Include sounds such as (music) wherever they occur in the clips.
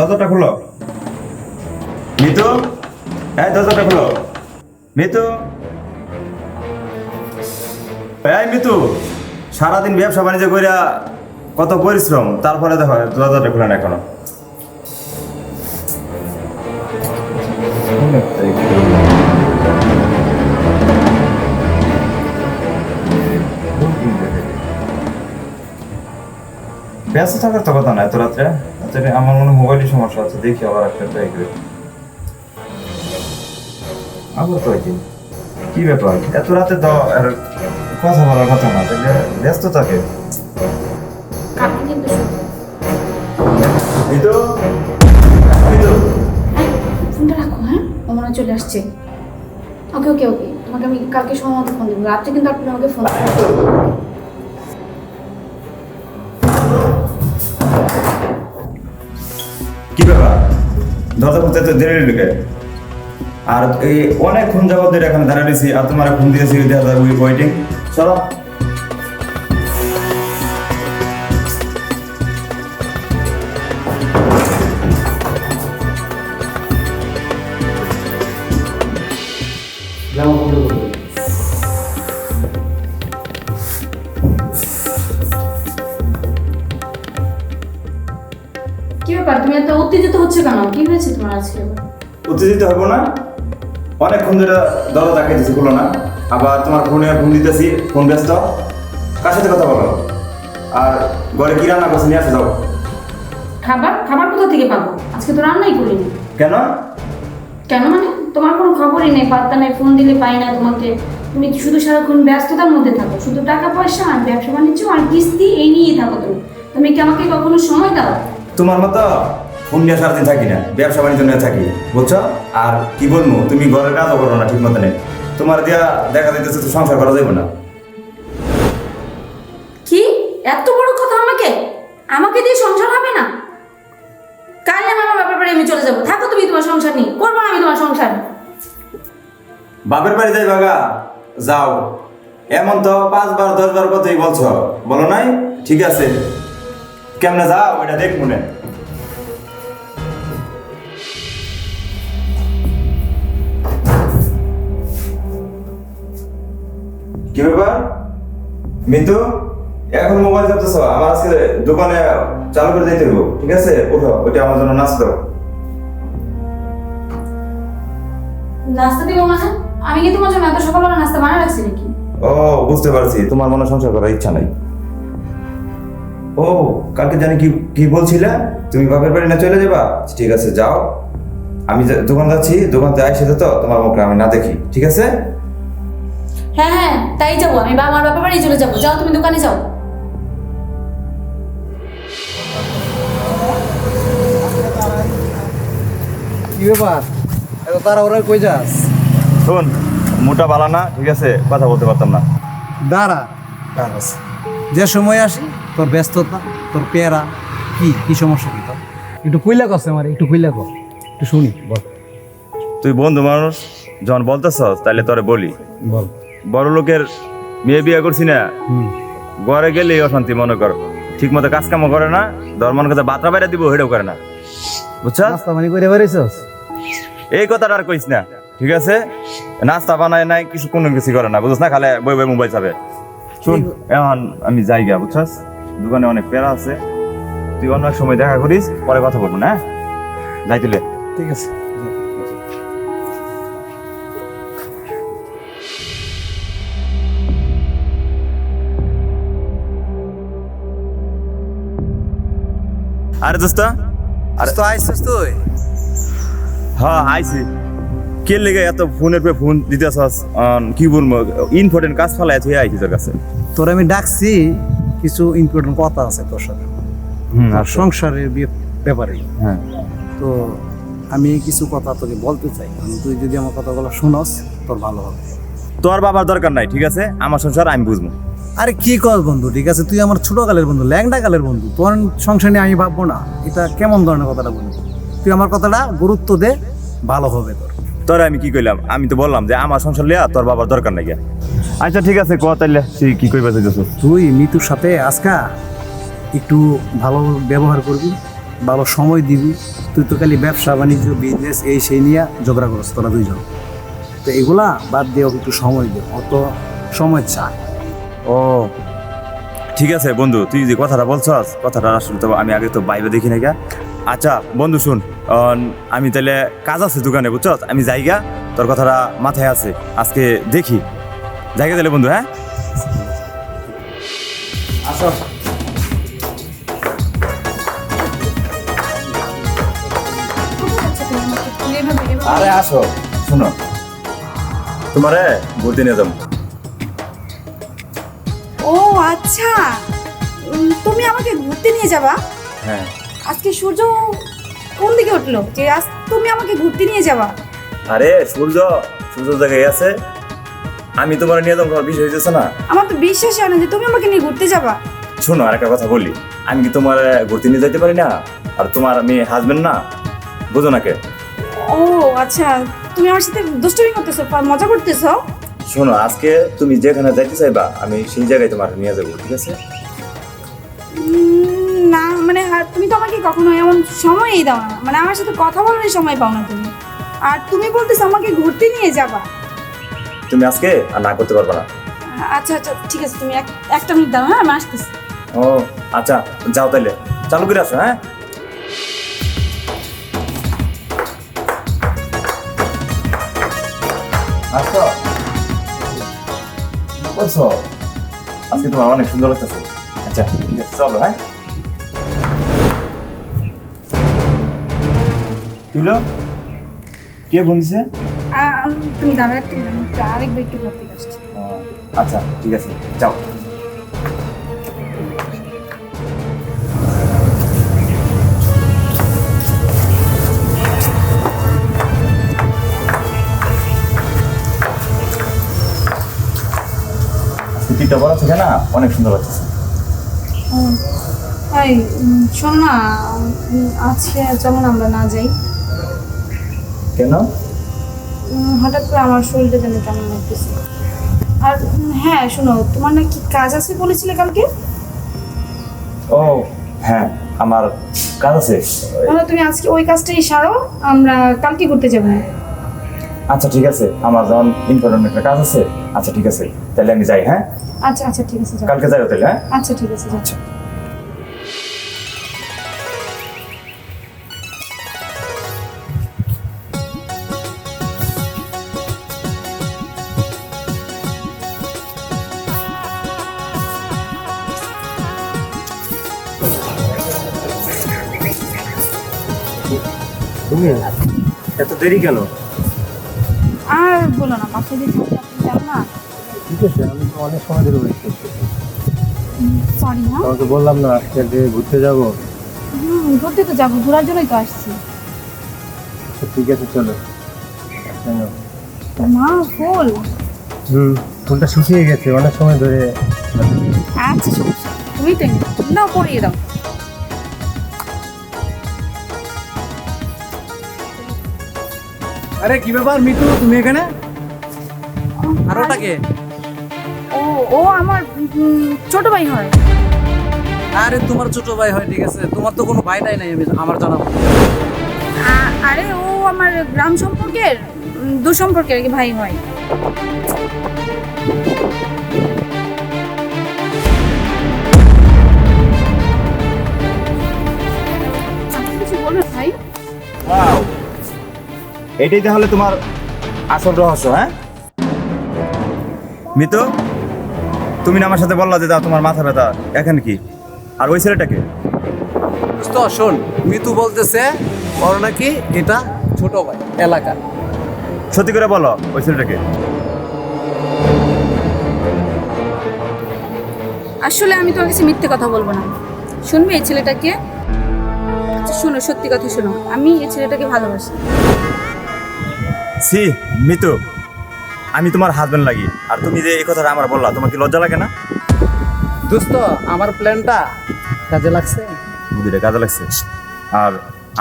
দরজাটা খুলো। মিতু? এই দরজাটা খুলো। মিতু? এই মিতু, সারাদিন ব্যবসা বাণিজ্য কইরা কত পরিশ্রম, তারপরে দেখো, দরজাটা খুলে না এখনও। ব্যস্ত থাকার তো কথা না, এত রাত্রে। রাত্রে আমার মনে হয় মোবাইলের সমস্যা আছে দেখি আবার একটা ট্রাই করে। আবার তো কি কি ব্যাপার? এত রাতে তো আর কথা বলার কথা না তাহলে ব্যস্ত থাকে। কালকে কিন্তু এই তো এই ফোনটা রাখো হ্যাঁ? মনে হয় চলে আসছে। ওকে ওকে ওকে। তোমাকে আমি কালকে সময় মতো ফোন দেবো। রাত্রে কিন্তু আপনি আমাকে ফোন কি ব্যাপার? দরজা খুঁজতে তো দেরি ঢুকে আর এই অনেকক্ষণ এখানে দাঁড়িয়ে দিয়েছি আর তোমার খুন দিয়েছি ওয়েটিং চলো। হয়েছে তোমার আজকে উত্তেজিত হব না। অনেকক্ষণ ধরে দরজা দেখাইতেছি খুলো না। আবার তোমার ফোনে ফোন দিতেছি ফোন ব্যস্ত। কার সাথে কথা বলো? আর ঘরে কি রান্না করছি নিয়ে আসে যাও। খাবার? খাবার কোথা থেকে পাবো? আজকে তো রান্নাই করিনি। কেন? কেন মানে? তোমার কোনো খবরই নেই পাত্তা নেই ফোন দিলে পাই না তোমাকে। তুমি শুধু সারাক্ষণ ব্যস্ততার মধ্যে থাকো। শুধু টাকা পয়সা আর ব্যবসা বাণিজ্য আর কিস্তি এই নিয়েই থাকো তুমি। তুমি কি আমাকে কখনো সময় দাও? তোমার মতো ফোন নিয়ে সারাদিন থাকি না ব্যবসা বাণিজ্য নিয়ে থাকি বুঝছ? আর কি বলব তুমি ঘরের কাজও করো না ঠিক মতো নেই। তোমার দিয়া দেখা যাইতেছে তো সংসার করা যাবে না। কি? এত বড় কথা আমাকে? আমাকে দিয়ে সংসার হবে না? কাল আমি আমার বাবার বাড়ি আমি চলে যাব। থাকো তুমি তোমার সংসার নিয়ে। করব না আমি তোমার সংসার। বাপের বাড়ি যাই বাগা যাও। এমন তো পাঁচবার দশবার কথাই বলছো? বলো নাই? ঠিক আছে। কেমনে যাও? এটা দেখ মনে কি ব্যাপার? মিতু এখন মোবাইল চাপতেছ? আমার আজকে দোকানে চালু করে দিতে হব ঠিক আছে? ওঠো ওইটা আমার জন্য নাচ দাও। নাস্তা দিব মানে? আমি কি তোমার জন্য এত সকালবেলা নাস্তা বানায় রাখছি নাকি? ও বুঝতে পারছি। তোমার মনে সংসার করার ইচ্ছা নাই। ও কালকে জানি কি কি বলছিলে? তুমি বাপের বাড়ি না চলে যাবা? ঠিক আছে যাও। আমি দোকান যাচ্ছি দোকান থেকে আসে তো তোমার মুখে আমি না দেখি ঠিক আছে? হ্যাঁ হ্যাঁ তাই যাব। আমি বা আমার বাবার বাড়ি চলে যাব। যাও তুমি দোকানে যাও। কি ব্যাপার? এত তাড়াহুড়া কই যাস? শোন মোটা বালা না ঠিক আছে? কথা বলতে পারতাম না। দাঁড়া। যে সময় আসি তোর ব্যস্ততা তোর পেয়ারা কি কি সমস্যা কি তোর? একটু কইলা কস আমার একটু কইলা কর একটু শুনি বল। তুই বন্ধু মানুষ যখন বলতেছস তাহলে তোরে বলি। বল। বড় লোকের মেয়ে বিয়ে করছি না। ঘরে গেলেই অশান্তি মনে কর। ঠিক মতো কাজ কামও করে না ধর মনে কাছে বাতরা বাইরে দিব হেটাও করে না। বুঝছা? এই কথাটা আর কইস না ঠিক আছে? নাস্তা বানায় নাই কিছু কোনো কিছু করে না বুঝছ না? খালে বই বই মোবাইল চাবে শুন এখন আমি যাই গা বুঝছস দোকানে অনেক পেরা আছে। তুই অন্য সময় দেখা করিস পরে কথা বলব না হ্যাঁ? যাই তুলে ঠিক আছে। আরে দোস্ত আরে তো আইছিস তুই হ্যাঁ আইছি কে লেগে এত ফোনের পে ফোন দিতেছস? কি বলব ইম্পর্টেন্ট কাজ তুই আইছি তোর কাছে। তোর আমি ডাকছি কিছু ইম্পর্টেন্ট কথা আছে তোর সাথে। আর সংসারের বি- ব্যাপারে। হ্যাঁ। তো আমি কিছু কথা তোকে বলতে চাই। তুই যদি আমার কথাগুলো শুনস তোর ভালো হবে। তোর বাবার দরকার নাই ঠিক আছে? আমার সংসার আমি বুঝব। আরে কি কর বন্ধু ঠিক আছে? তুই আমার ছোট কালের বন্ধু ল্যাংডা কালের বন্ধু। তোর সংসার নিয়ে আমি ভাববো না। এটা কেমন ধরনের কথাটা বলবি তুই আমার কথাটা গুরুত্ব দে ভালো হবে তোর। তোরে আমি কি কইলাম? আমি তো বললাম যে আমার সংসার লিয়া তোর বাবার দরকার নাই। আচ্ছা ঠিক আছে ক তাইলে? তুই কি কইবা চাইতেছস? তুই মিতুর সাথে আজকা একটু ভালো ব্যবহার করবি ভালো সময় দিবি। তুই তো খালি ব্যবসা বাণিজ্য বিজনেস এই সেই নিয়ে ঝগড়া করস তোরা দুইজন। তো এগুলা বাদ দিয়ে একটু সময় দে অত সময় চায় ও। ঠিক আছে বন্ধু, তুই যে কথাটা বলছস, কথাটা আসলে তো আমি আগে তো বাইরে দেখি না গা। আচ্ছা বন্ধু শুন আমি তাহলে কাজ আছে দোকানে, বুঝছস? আমি যাইগা, তোর কথাটা মাথায় আছে, আজকে দেখি। জায়গা তাহলে বন্ধু হ্যাঁ? আসো। আরে আসো, শুনো। তোমারে ঘুরতে নিয়ে যাব। আচ্ছা। উম, তুমি আমাকে ঘুরতে নিয়ে যাবা? হ্যাঁ। আজকে সূর্য কোন দিকে উঠল? যে আজ তুমি আমাকে ঘুরতে নিয়ে যাবা। আরে সূর্য সূর্য জায়গায় আছে আমি তোমার নিয়ে যাব তোমার বিষয় হয়েছে না। আমার তো বিশ্বাস হয় না যে তুমি আমাকে নিয়ে ঘুরতে যাবা। শোনো আর একটা কথা বলি। আমি কি তোমার ঘুরতে নিয়ে যেতে পারি না? আর তোমার আমি হাজবেন্ড না? বুঝো না কে? ও আচ্ছা। তুমি আমার সাথে দুষ্টুমি করতেছো বা মজা করতেছো? শোনো আজকে তুমি যেখানে যাইতে চাইবা আমি সেই জায়গায় তোমার নিয়ে যাব ঠিক আছে? না মানে তুমি তো আমাকে কখনো এমন সময়ই দাও না। মানে আমার সাথে কথা বলার সময় পাও না তুমি। আর তুমি বলতেছো আমাকে ঘুরতে নিয়ে যাবা। তুমি আজকে আর না করতে পারবা না। আচ্ছা আচ্ছা ঠিক আছে তুমি এক- একটা মিনিট দাও হ্যাঁ আমি আসতেছি। ও আচ্ছা যাও তাইলে। চালু করে আসো হ্যাঁ? আসো। বলছো আজকে তোমার অনেক সুন্দর লাগতেছে। আচ্ছা ঠিক চলো হ্যাঁ? তুলো কে বলছে তুমি দাঁড়া আরেক ব্যক্তি আসছি আচ্ছা ঠিক আছে যাও। স্কুটিটা বড় থেকে না অনেক সুন্দর লাগছে এই শোনো না আজকে চলো না আমরা না যাই। কেন? হঠাৎ করে আমার শরীরটা যেন কেমন লাগতেছে। আর হ্যাঁ শোনো তোমার না কি কাজ আছে বলেছিলে কালকে? ও হ্যাঁ আমার কাজ আছে। তাহলে তুমি আজকে ওই কাজটাই সারো আমরা কালকে ঘুরতে যাব। আচ্ছা ঠিক আছে আমার যখন ইম্পর্টেন্ট একটা কাজ আছে আচ্ছা ঠিক আছে। তাহলে আমি যাই হ্যাঁ? আচ্ছা আচ্ছা ঠিক আছে যাও। কালকে যাই তাহলে হ্যাঁ? আচ্ছা ঠিক আছে যাও এত দেরি কেন? আর বলো না বাচ্চা দিয়ে যাও না? ঠিক আছে আমি তো অনেক সময় ধরে ওয়েট করছি। সরি না তোমাকে বললাম না আজকে যে ঘুরতে যাব। হুম ঘুরতে তো যাব ঘোরার জন্যই তো আসছি। আচ্ছা, ঠিক আছে চলো। মা ফুল? হুম ফুলটা শুকিয়ে গেছে অনেক সময় ধরে। আচ্ছা তুমি তো নাও পরিয়ে দাও। আরে কি ব্যাপার মিতু তুমি এখানে? আর ওটাকে ও ও আমার ছোট ভাই হয়। আরে তোমার ছোট ভাই হয় ঠিক আছে। তোমার তো কোনো ভাই নাই নাই আমি আমার জানা আরে ও আমার গ্রাম সম্পর্কের দু সম্পর্কের ভাই হয়। ভাই। এটাই তাহলে তোমার আসল রহস্য হ্যাঁ? মিতু তুমি না আমার সাথে বললা যে দাও তোমার মাথা ব্যথা এখন কি? আর ওই ছেলেটাকে? দোস্ত শোন মিতু বলতেছে ওর নাকি এটা ছোট ভাই এলাকা সত্যি করে বলো ওই ছেলেটাকে। আসলে আমি তোমার কাছে মিথ্যে কথা বলব না। শুনবে এই ছেলেটাকে? আচ্ছা শোনো সত্যি কথা শোনো। আমি এই ছেলেটাকে ভালোবাসি। সি মিতু। আমি তোমার হাজবেন্ড লাগি। আর তুমি যে এই কথাটা আমার বললা তোমার কি লজ্জা লাগে না? দোস্ত আমার প্ল্যানটা কাজে লাগছে। বুদ্ধিটা কাজে লাগছে। আর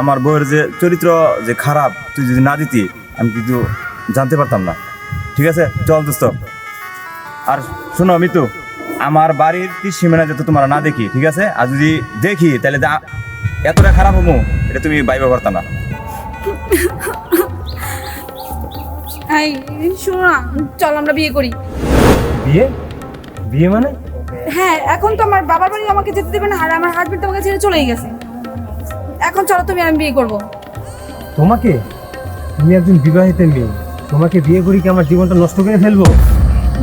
আমার বউয়ের যে চরিত্র যে খারাপ তুই যদি না দিতি আমি কিন্তু জানতে পারতাম না। ঠিক আছে? চল দোস্ত। আর শোনো মিতু আমার বাড়ির কি সীমানা যাতে তোমার না দেখি ঠিক আছে? আর যদি দেখি তাহলে এতটা খারাপ হব এটা তুমি বাইবে পারতা না। (laughs) এই শোনো না চল আমরা বিয়ে করি। বিয়ে? বিয়ে মানে? হ্যাঁ এখন তো আমার বাবার বাড়ি আমাকে যেতে দেবে না আর আমার হাজবেন্ড তোমাকে ছেড়ে চলেই গেছে। এখন চলো তুমি আমি বিয়ে করব। তোমাকে? তুমি একজন বিবাহিত মেয়ে। তোমাকে বিয়ে করি কি আমার জীবনটা নষ্ট করে ফেলব?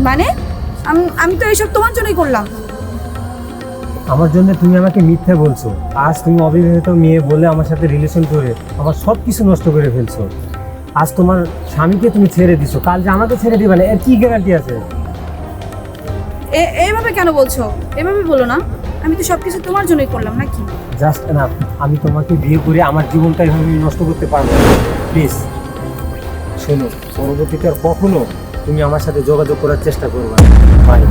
মানে? আমি আমি তো এইসব তোমার জন্যই করলাম। আমার জন্য তুমি আমাকে মিথ্যা বলছো। আজ তুমি অবিবাহিত মেয়ে বলে আমার সাথে রিলেশন করে আমার সব কিছু নষ্ট করে ফেলছো। আজ তোমার স্বামীকে তুমি ছেড়ে দিছো। কাল যে আমাকে ছেড়ে দিবে না এর কি গ্যারান্টি আছে? এইভাবে কেন বলছো? এভাবে বলো না। আমি তো সব কিছু তোমার জন্যই করলাম নাকি? জাস্ট না আমি তোমাকে বিয়ে করে আমার জীবনটা এভাবে নষ্ট করতে পারব প্লিজ শোনো পরবর্তীতে আর কখনো তুমি আমার সাথে যোগাযোগ করার চেষ্টা করবে বাই